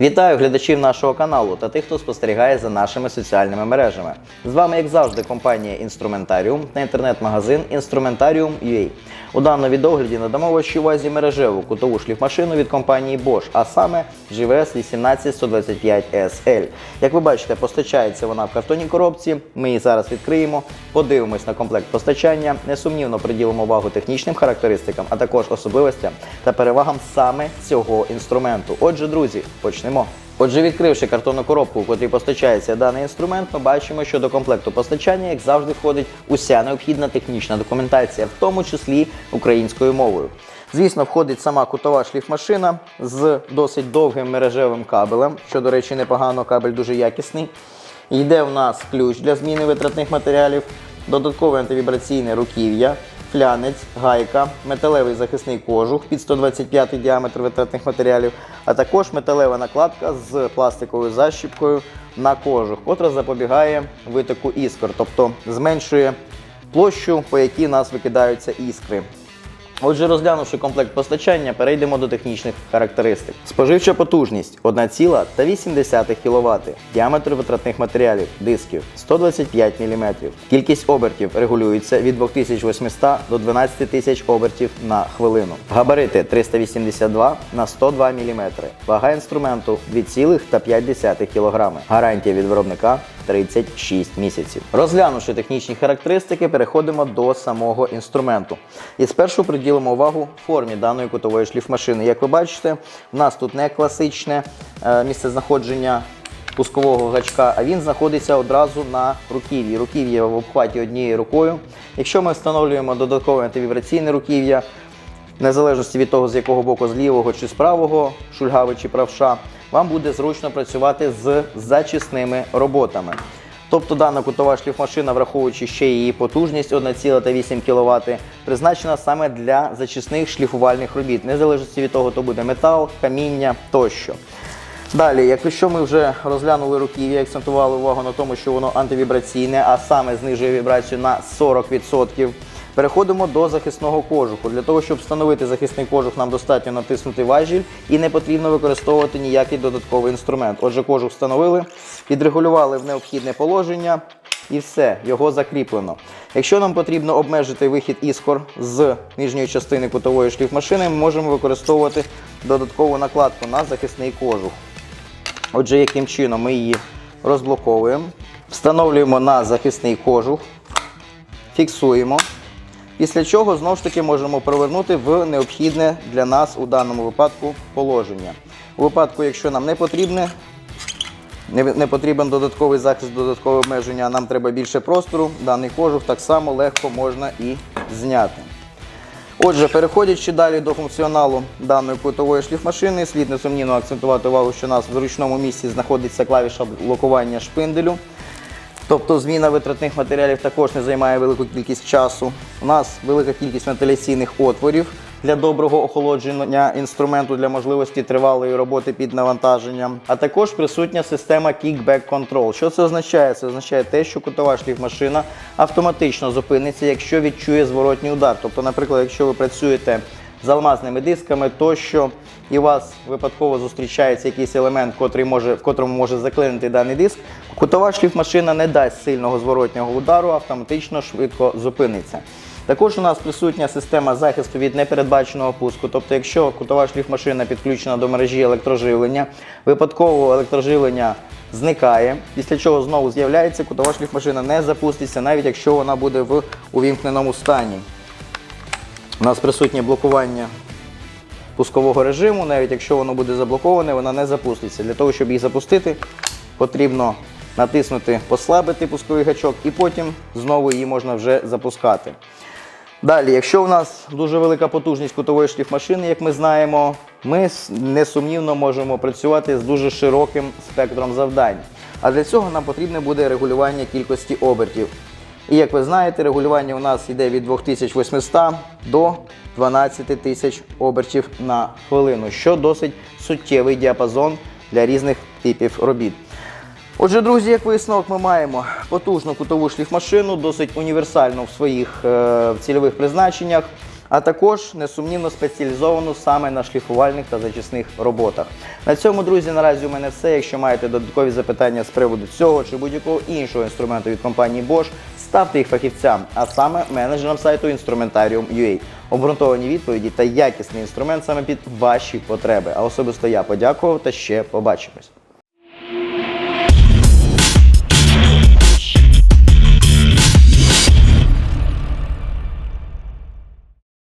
Вітаю глядачів нашого каналу та тих, хто спостерігає за нашими соціальними мережами. З вами, як завжди, компанія Інструментаріум та інтернет-магазин Instrumentarium.ua. У даному відогляді надамо вашій увазі мережеву кутову шліфмашину від компанії Bosch, а саме GVS 18125 SL. Як ви бачите, постачається вона в картонній коробці. Ми її зараз відкриємо, подивимось на комплект постачання, несумнівно приділимо увагу технічним характеристикам, а також особливостям та перевагам саме цього інструменту. Отже, друзі, почнемо. Отже, відкривши картонну коробку, в котрій постачається даний інструмент, ми бачимо, що до комплекту постачання, як завжди, входить уся необхідна технічна документація, в тому числі українською мовою. Звісно, входить сама кутова шліфмашина з досить довгим мережевим кабелем, що, до речі, непогано, кабель дуже якісний. Йде в нас ключ для зміни витратних матеріалів, додаткове антивібраційне руків'я, флянець, гайка, металевий захисний кожух під 125 діаметр витратних матеріалів, а також металева накладка з пластиковою защіпкою на кожух, котра запобігає витоку іскор, тобто зменшує площу, по якій нас викидаються іскри. Отже, розглянувши комплект постачання, перейдемо до технічних характеристик. Споживча потужність 1,8 кВт, діаметр витратних матеріалів, дисків 125 мм. Кількість обертів регулюється від 2800 до 12000 обертів на хвилину. Габарити 382 на 102 мм. Вага інструменту 2,5 кг. Гарантія від виробника 36 місяців. Розглянувши технічні характеристики, переходимо до самого інструменту. І спершу приділимо увагу формі даної кутової шліфмашини. Як ви бачите, в нас тут не класичне е, місце знаходження пускового гачка, а він знаходиться одразу на руків'ї. Руків'я в обхваті однією рукою. Якщо ми встановлюємо додаткове антивібраційне руків'я, незалежності від того, з якого боку, з лівого чи з правого, шульгави чи правша, вам буде зручно працювати з зачисними роботами. Тобто дана кутова шліфмашина, враховуючи ще її потужність 1,8 кВт, призначена саме для зачисних шліфувальних робіт, незалежно від того, то буде метал, каміння тощо. Далі, якщо ми вже розглянули руків'я, акцентували увагу на тому, що воно антивібраційне, а саме знижує вібрацію на 40%. Переходимо до захисного кожуху. Для того, щоб встановити захисний кожух, нам достатньо натиснути важіль і не потрібно використовувати ніякий додатковий інструмент. Отже, кожух встановили, підрегулювали в необхідне положення і все, його закріплено. Якщо нам потрібно обмежити вихід іскор з нижньої частини кутової шліфмашини, ми можемо використовувати додаткову накладку на захисний кожух. Отже, яким чином ми її розблоковуємо, встановлюємо на захисний кожух, фіксуємо. Після чого знову ж таки можемо провернути в необхідне для нас у даному випадку положення. У випадку, якщо нам не потрібне, не, потрібен додатковий захист, додаткове обмеження, нам треба більше простору, даний кожух так само легко можна і зняти. Отже, переходячи далі до функціоналу даної кутової шліфмашини, слід несумнівно акцентувати увагу, що у нас в зручному місці знаходиться клавіша блокування шпинделю. Тобто зміна витратних матеріалів також не займає велику кількість часу. У нас велика кількість вентиляційних отворів для доброго охолодження інструменту для можливості тривалої роботи під навантаженням, а також присутня система Kickback Control. Що це означає? Це означає те, що кутова шліфмашина автоматично зупиниться, якщо відчує зворотній удар. Тобто, наприклад, якщо ви працюєте з алмазними дисками, тощо і у вас випадково зустрічається якийсь елемент, котрий може, в котрому може заклинити даний диск, кутова шліфмашина не дасть сильного зворотнього удару, автоматично швидко зупиниться. Також у нас присутня система захисту від непередбаченого пуску. Тобто, якщо кутова шліфмашина підключена до мережі електроживлення, випадково електроживлення зникає, після чого знову з'являється, кутова шліфмашина не запуститься, навіть якщо вона буде в увімкненому стані. У нас присутнє блокування пускового режиму, навіть якщо воно буде заблоковане, вона не запуститься. Для того, щоб її запустити, потрібно натиснути Послабити пусковий гачок і потім знову її можна вже запускати. Далі, якщо у нас дуже велика потужність кутової шліфмашини, як ми знаємо, ми несумнівно можемо працювати з дуже широким спектром завдань. А для цього нам потрібне буде регулювання кількості обертів. І як ви знаєте, регулювання у нас йде від 2800 до 12 тисяч обертів на хвилину, що досить суттєвий діапазон для різних типів робіт. Отже, друзі, як висновок, ми маємо потужну кутову шліфмашину, досить універсальну в своїх е, цільових призначеннях. а також несумнівно спеціалізовану саме на шліфувальних та зачисних роботах. На цьому, друзі, наразі у мене все. Якщо маєте додаткові запитання з приводу цього чи будь-якого іншого інструменту від компанії Bosch, ставте їх фахівцям, а саме менеджерам сайту Instrumentarium.ua. Обґрунтовані відповіді та якісний інструмент саме під ваші потреби. А особисто я подякував та ще побачимось.